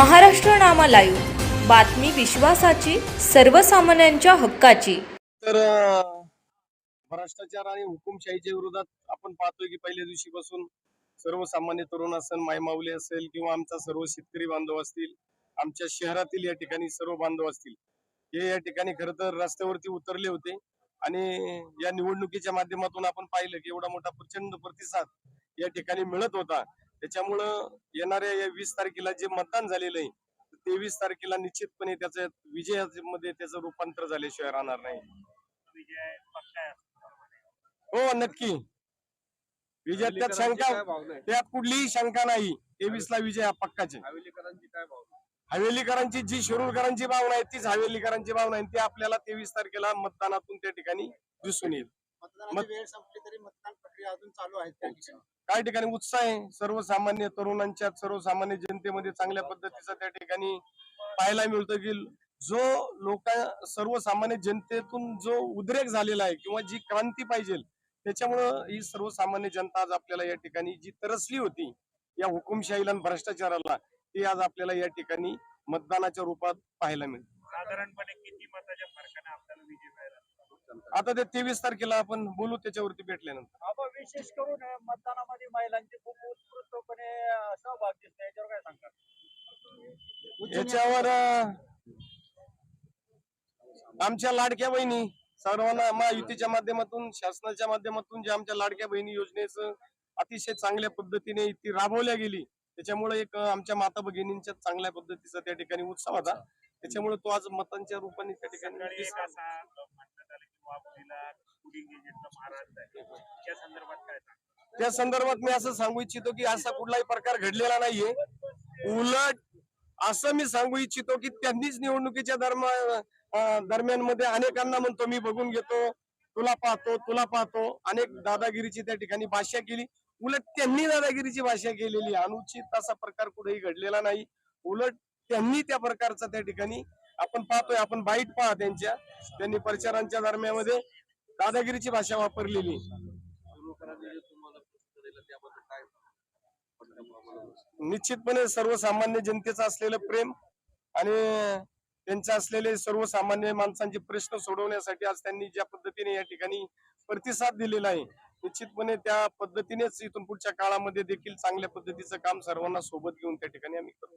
महाराष्ट्र नामा live. बातमी विश्वासाची सर्वसामान्यांच्या हक्काची. तर भ्रष्टाचार आणि हुकुमशाहीच्या विरोधात आपण पाहतोय की पहिल्या दिवशीपासून सर्वसामान्य तरुण असेल मायमाऊली असेल किंवा आमचा सर्व शेतकरी बांधव असतील आमच्या शहरातील या ठिकाणी सर्व बांधव असतील. हे या ठिकाणी खर तर रस्त्यावरती उतरले होते आणि या निवडणुकीच्या माध्यमातून आपण पाहिलं की एवढा मोठा प्रचंड प्रतिसाद या ठिकाणी मिळत होता. त्याच्यामुळं येणाऱ्या या वीस तारखेला जे मतदान झालेलं आहे तेवीस तारखेला निश्चितपणे त्याचं विजयामध्ये त्याचं रूपांतर झाल्याशिवाय राहणार नाही. हो नक्की. विजयात त्यात शंका त्यात कुठलीही शंका नाही. तेवीस ला विजय हा पक्काचे हवेलीकरांची जी शिरूरकरांची भावना आहे तीच हवेलीकरांची भावना आहे ती आपल्याला तेवीस तारखेला मतदानातून त्या ठिकाणी दिसून येईल. मतदानाची वेळ संपली तरी मतदान प्रक्रिया अजून चालू आहे त्या ठिकाणी. काही ठिकाणी उत्साह आहे? सर्वसामान्य तरुणांच्या सर्वसामान्य जनतेमध्ये चांगल्या पद्धतीचा त्या ठिकाणी पाहायला मिळतं की जो लोक सर्वसामान्य जनतेतून जो उद्रेक झालेला आहे किंवा जी क्रांती पाहिजे त्याच्यामुळं ही सर्वसामान्य जनता आज आपल्याला या ठिकाणी जी तरसली होती या हुकुमशाहीला आणि भ्रष्टाचाराला ती आज आपल्याला या ठिकाणी मतदानाच्या रूपात पाहायला मिळते. साधारणपणे किती मताच्या फरकाने आता ते तेवीस तारखेला आपण बोलू त्याच्यावरती भेटल्यानंतर. विशेष करून मतदानामध्ये महिलांचे खूप उत्स्फूर्तपणे सहभाग दिसतो याच्यावर काय सांगतात? याच्यावर आमच्या लाडक्या बहिणी सर्वांना महायुतीच्या माध्यमातून शासनाच्या माध्यमातून जे आमच्या लाडक्या बहिणी योजनेचं अतिशय चांगल्या पद्धतीने ती राबवल्या गेली त्याच्यामुळे एक आमच्या माता भगिनींच्या चांगल्या पद्धतीचा त्या ठिकाणी उत्साह होता. त्याच्यामुळे तो आज मतांच्या रूपाने त्या ठिकाणी महाराज आहे. त्या संदर्भात काय सांगता? त्या संदर्भात मी असं सांगू इच्छितो की असा कुठलाही प्रकार घडलेला नाहीये. उलट असं मी सांगू इच्छितो की त्यांनीच निवडणुकीच्या दरम्यान दरम्यानमध्ये अनेकांना म्हणतो मी बघून घेतो तुला पाहतो तुला पाहतो. अनेक दादागिरीची त्या ठिकाणी भाषा केली. उलट त्यांनी दादागिरीची भाषा केलेली आहे. अनुचित असा प्रकार कुठेही घडलेला नाही. उलट त्यांनी त्या प्रकारचा त्या ठिकाणी आपण पाहतोय आपण बाईट पहा त्यांच्या. त्यांनी प्रचारांच्या दरम्यान दादागिरीची भाषा वापरलेली. निश्चितपणे सर्वसामान्य जनतेचं असलेलं प्रेम आणि त्यांचे असलेले सर्वसामान्य माणसांचे प्रश्न सोडवण्यासाठी आज त्यांनी ज्या पद्धतीने या ठिकाणी प्रतिसाद दिलेला आहे निश्चितपणे त्या पद्धतीनेच इथून पुढच्या काळामध्ये देखील चांगल्या पद्धतीचं काम सर्वांना सोबत घेऊन त्या ठिकाणी आम्ही करू